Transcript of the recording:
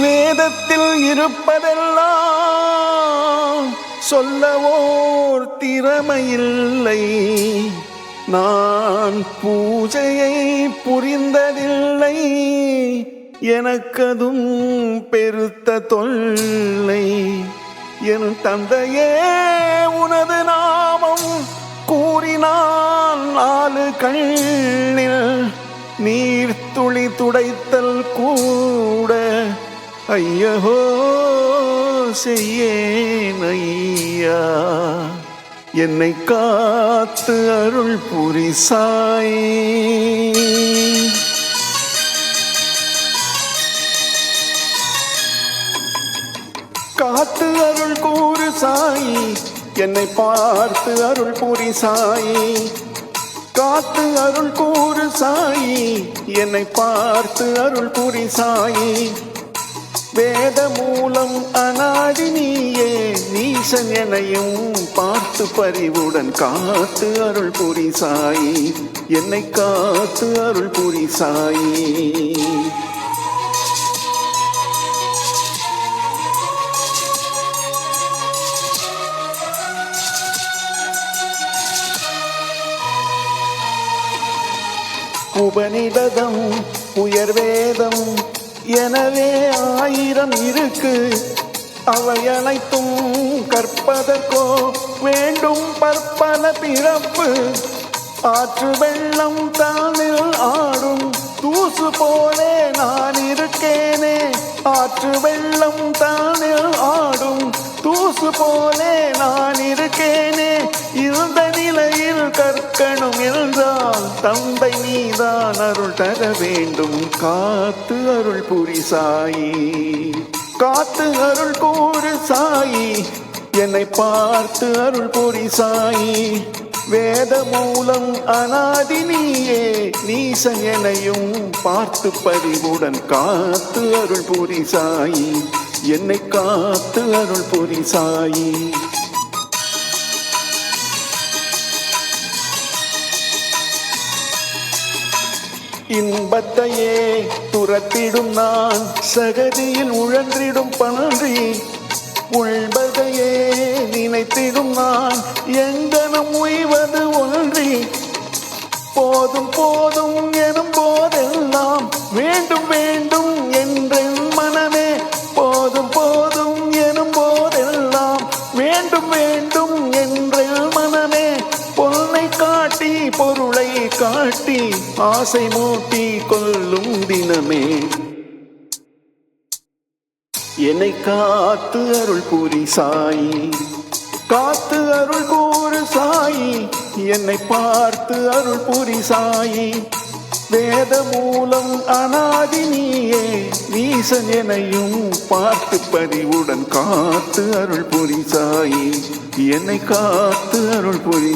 வேதத்தில் இருப்பதெல்லாம் சொல்லவோர் திறமையில்லை. நான் பூஜையை புரிந்ததில்லை. எனக்கதும் பெருத்த தொல்லை. என் தந்தையே உனது நாமம் கூறினான் நாலு கண்ணில் நீர் துளி துடைத்தல் கூ ஐயஹோ செய்யேன் ஐயா என்னை காத்து அருள் புரிசாய். காத்து அருள் கூறு சாயி என்னை பார்த்து அருள் புரி சாயி காத்து அருள் கூறு சாயி என்னை பார்த்து அருள் புரி சாயி வேத மூலம் அநாடி நீயே நீசன் எனையும் பார்த்து பறிவுடன் காத்து அருள் புரி சாயி. என்னை காத்து அருள் புரி சாயி. உபனிடதம் உயர்வேதம் எனவே ஆயிரம் இருக்கு. அவை அனைத்தும் கற்பதற்கோ வேண்டும் பற்பல பிறப்பு. ஆற்று வெள்ளம் தானில் ஆடும் தூசு போலே நான் இருக்கேனே. ஆற்று வெள்ளம் தானில் ஆடும் தூசு போலே நான் இருக்கேனே. இருந்த நிலையில் கற்கணும் என்றால் தந்தை அருள் தர வேண்டும். காத்து அருள் புரி சாயி. காத்து அருள் கூறு சாயி. என்னை பார்த்து அருள் புரி சாயி. வேத மூலம் அனாதி நீயே. நீசன் எனையும் பார்த்து பதிவுடன் காத்து அருள் புரி சாயி. என்னை காத்து அருள் புரி சாயி. இன்பத்தையே துரத்திடும் நான். சகதியில் உழன்றிடும் பன்றி உள்பதையே நினைத்திடும் நான். எங்கனம் உய்வது ஒன்றி. போதும் போதும் எனும் போதெல்லாம் வேண்டும் வேண்டும் என்றென் மனமே. போதும் போதும் எனும் போதெல்லாம் வேண்டும் வேண்டும் என்றென் மனமே. பொன்னை காட்டி பொருளை காட்டி ஆசை மூட்டி கொள்ளும் தினமே. என்னை காத்து அருள் கூறி சாயி. காத்து அருள் கூறு சாயி. என்னை பார்த்து அருள் புரி சாயி. வேத மூலம் அநாதி நீயே. நீசன் எனையும் பார்த்து பதிவுடன் காத்து அருள் புரி என்னை காத்து அருள் புரி